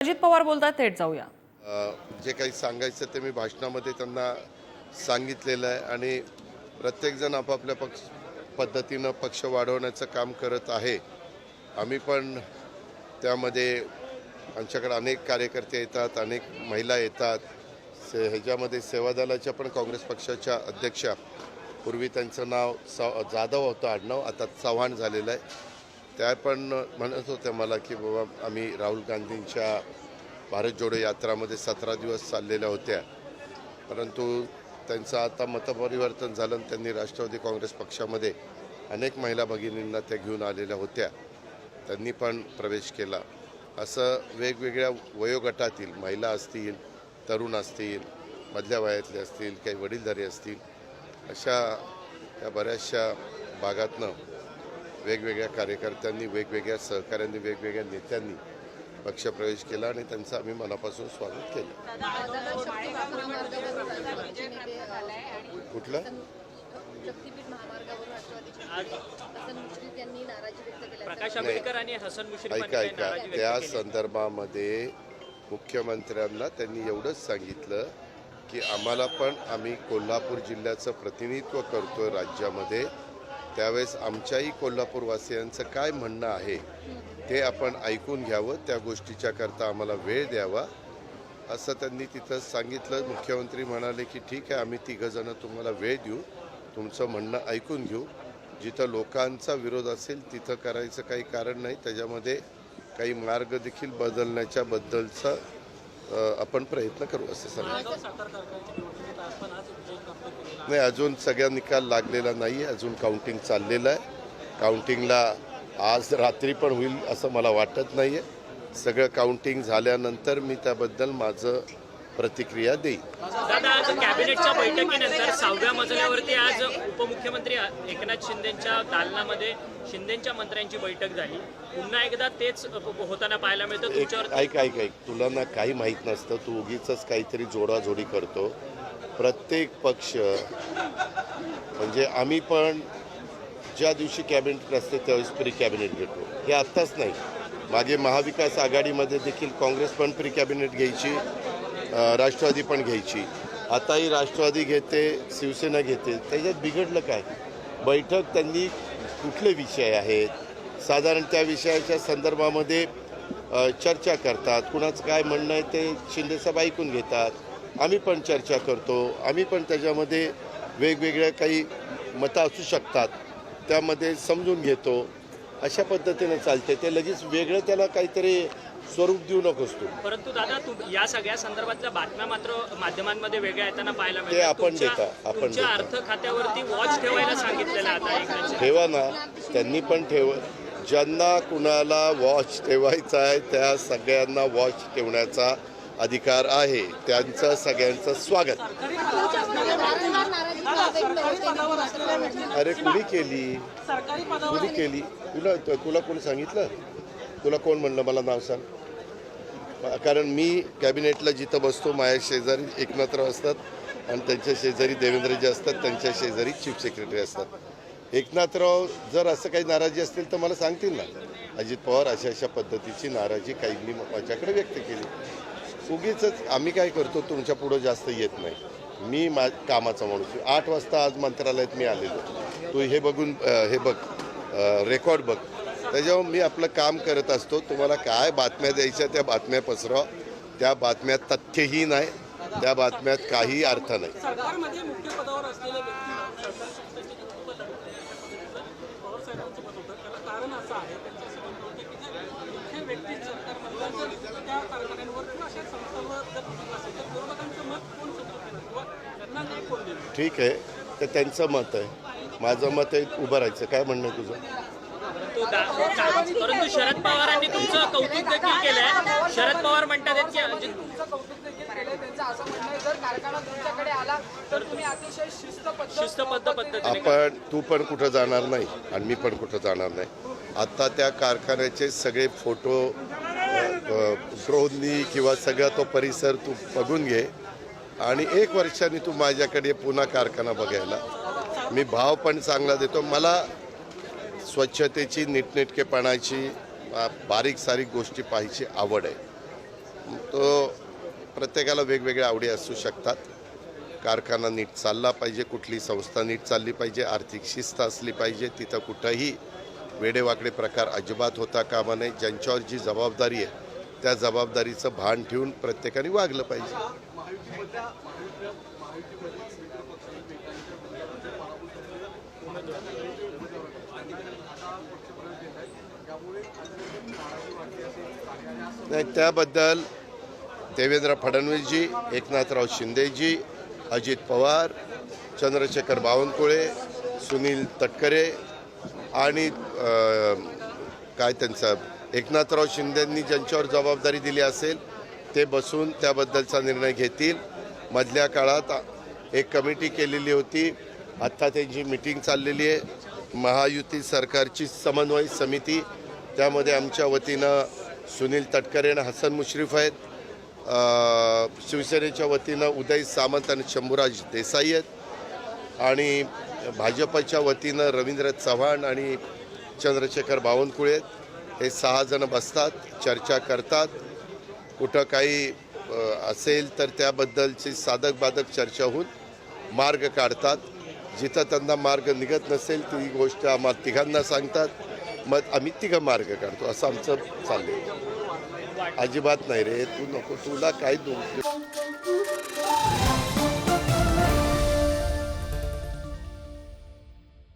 अजित पवार बोलतात थेट जाऊया. जे काही सांगायचं ते मी भाषणामध्ये त्यांना सांगितलेलं आहे आणि प्रत्येकजण आपापल्या पक्ष पद्धतीनं पक्ष वाढवण्याचं काम करत आहे. आम्ही पण त्यामध्ये आमच्याकडे अनेक कार्यकर्ते येतात अनेक महिला येतात. से ह्याच्यामध्ये सेवादलाच्या पण काँग्रेस पक्षाच्या अध्यक्षा. पूर्वी त्यांचं नाव सा जाधव होतं आडनाव. आता चव्हाण झालेलं आहे. त्या पण म्हणत होत्या मला की बाबा आम्ही राहुल गांधींच्या भारत जोडो यात्रामध्ये सतरा दिवस चाललेल्या होत्या. परंतु त्यांचं आता मतपरिवर्तन झालं आणि त्यांनी राष्ट्रवादी काँग्रेस पक्षामध्ये अनेक महिला भगिनींना त्या घेऊन आलेल्या होत्या. त्यांनी पण प्रवेश केला. असं वेगवेगळ्या वयोगटातील महिला असतील तरुण असतील मधल्या वयातले असतील काही वडीलधारी असतील अशा या बऱ्याचशा भागातनं वेगवेगळ्या कार्यकर्त्यांनी वेगवेगळ्या सहकाऱ्यांनी वेगवेगळ्या नेत्यांनी पक्षप्रवेश केला आणि त्यांचं आम्ही मनापासून स्वागत केलं. कुठलं? शक्तीपीठ महामार्गावरून राष्ट्रवादीचे हसन मुश्रीफ यांनी नाराजी व्यक्त केली प्रकाश आंबेडकर आणि हसन मुश्रीफ यांनी ऐका. ऐका नाराजी त्या व्यक्त केली. संदर्भामध्ये मुख्यमंत्र्यांना त्यांनी एवढंच सांगितलं की आम्हाला पण आम्ही कोल्हापूर जिल्ह्याचं प्रतिनिधित्व करतोय राज्यामध्ये. त्यावेळेस आमच्याही कोल्हापूरवासियांचं काय म्हणणं आहे ते आपण ऐकून घ्यावं त्या गोष्टीच्या करता आम्हाला वेळ द्यावा असं त्यांनी तिथं सांगितलं. मुख्यमंत्री म्हणाले की ठीक आहे आम्ही तिघंजणं तुम्हाला वेळ देऊ तुमचं म्हणणं ऐकून घेऊ. जिथं लोकांचा विरोध असेल तिथं करायचं काही कारण नाही. त्याच्यामध्ये काही मार्ग देखील बदलण्याच्या बद्दलचा आपण प्रयत्न करू असं सांगितलं. नाही अजून सगळ्या निकाल लागलेला नाही आहे अजून काउंटिंग चाललेलं आहे. काउंटिंगला आज रात्री पण होईल असं मला वाटत नाही आहे सगळं काउंटिंग झाल्यानंतर मी त्याबद्दल माझं प्रतिक्रिया आज कॅबिनेटच्या बैठकीनंतर सहाव्या मजल्यावरती आज उपमुख्यमंत्री एकनाथ शिंदेच्या दालनामध्ये शिंदेच्या मंत्र्यांची बैठक झाली. पुन्हा एकदा तेच होताना पाहायला मिळतं. ऐक ऐक ऐक. तुला ना काही माहीत नसतं. तू उगीच काहीतरी जोडाजोडी करतो. प्रत्येक पक्ष म्हणजे आम्ही पण ज्या दिवशी कॅबिनेट असते त्यावेळेस प्री कॅबिनेट घेतो. हे आत्ताच नाही. मागे महाविकास आघाडीमध्ये देखील काँग्रेस पण प्री कॅबिनेट घ्यायची. राष्ट्रवादी पण घ्यायची. आताही राष्ट्रवादी घेते शिवसेना घेते. त्याच्यात बिघडलं काय? बैठक त्यांनी कुठले विषय आहेत? साधारण त्या विषयाच्या संदर्भामध्ये चर्चा करतात. कुणाचं काय म्हणणं आहे ते शिंदेसाहेब ऐकून घेतात. आम्ही पण चर्चा करतो. आम्ही पण त्याच्यामध्ये वेगवेगळ्या काही मतं असू शकतात. त्यामध्ये समजून घेतो. अशा पद्धतीनं चालते ते लगेच वेगळं त्याला काहीतरी स्वरूप देऊ नकोस तू. परंतु दादा तू या सगळ्या संदर्भातल्या बातम्या मात्र माध्यमांमध्ये वेगळ्या येताना पाहायला ते आपण तुमच्या- देता, आपण तुमच्या देता. अर्थ खात्यावरती वॉच ठेवायला सांगितलेलं आहे आता एकनाथ शिंदे. ठेवा ना त्यांनी पण ठेव ज्यांना कुणाला वॉच ठेवायचा आहे त्या सगळ्यांना वॉच ठेवण्याचा अधिकार आहे. त्यांचं सगळ्यांचं स्वागत. अरे कुणी केली? कुणी केली? तुला तुला कोणी सांगितलं? तुला कोण म्हणलं? मला नाव सांग. कारण मी कॅबिनेटला जिथं बसतो माझ्या शेजारी एकनाथराव असतात आणि त्यांच्या शेजारी देवेंद्रजी असतात त्यांच्या शेजारी चीफ सेक्रेटरी असतात. एकनाथराव जर असं काही नाराजी असतील तर मला सांगतील ना. अजित पवार अशा अशा पद्धतीची नाराजी काहींनी माझ्याकडे व्यक्त केली. उगीच आम्ही काय करतो तुमच्या पुढं जास्त येत नाही. मी मा कामाचा माणूस आठ वाजता आज मंत्रालयात मी आलेलो. तू हे बघून हे बघ रेकॉर्ड बघ. त्याच्यावर मी आपलं काम करत असतो. तुम्हाला काय बातम्या द्यायच्या त्या बातम्या पसरवा. त्या बातम्यात तथ्यही नाही त्या बातम्यात काही अर्थ नाही. ठीक आहे. तर त्यांचं मत आहे. माझं मत आहे उभं राहायचं. काय म्हणणं तुझं? परंतु शरद पवारांनी तुमचं कौतुक देखील केलंय. शरद पवार म्हणतात आहेत की अजित- तुमचं कौतुक देखील केलंय. त्यांचं असं म्हणणं आहे जर कारखाना तुमच्याकडे आला तर तुम्ही अतिशय शिस्तबद्ध शिस्तबद्ध पद्धतीने आपण तू पण कुठं जाणार नाही आणि मी पण कुठं जाणार नाही. आत्ता त्या कारखान्याचे सगळे फोटो ड्रोननी किंवा सगळा तो परिसर तू बघून घे. आणि एक वर्षाने तू माझ्याकडे पुन्हा कारखाना बघायला. मी भाव पण चांगला देतो. मला स्वच्छतेची नीटनेटकेपणाची बारीक सारीक गोष्टी पाहायची आवड आहे. तो प्रत्येकाला वेगवेगळ्या आवडी असू शकतात. कारखाना नीट चालला पाहिजे कुठली संस्था नीट चालली पाहिजे आर्थिक शिस्त असली पाहिजे तिथं कुठंही वेडेवाकडे प्रकार अजिबात होता कामा नये. ज्यांच्यावर जी जबाबदारी आहे त्या जबाबदारीचं भान ठेवून प्रत्येकाने वागलं पाहिजे. नाही त्याबद्दल देवेंद्र फडणवीसजी एकनाथराव शिंदेजी अजित पवार चंद्रशेखर बावनकुळे सुनील तटकरे आणि काय त्यांचं एकनाथराव शिंदेंनी ज्यांच्यावर जबाबदारी दिली असेल ते बसून त्याबद्दलचा निर्णय घेतील. मधल्या काळात एक कमिटी केलेली होती. आत्ता त्यांची मिटिंग चाललेली आहे. महायुती सरकारची समन्वय समिती त्यामध्ये आमच्या वतीनं सुनील तटकरे आणि हसन मुश्रीफ आहेत. शिवसेनेच्या वतीनं उदय सामंत आणि शंभूराज देसाई आहेत. आणि भाजपच्या वतीनं रवींद्र चव्हाण आणि चंद्रशेखर बावनकुळे आहेत. हे सहाजणं बसतात चर्चा करतात. कुठं काही असेल तर त्याबद्दलची साधक बाधक चर्चा होऊन मार्ग काढतात. जिथं त्यांना मार्ग निघत नसेल ती गोष्ट आम्हाला तिघांना सांगतात. मग आम्ही तिघं मार्ग काढतो असं आमचं चाललंय. अजिबात नाही रे तू नको तुला काय दोन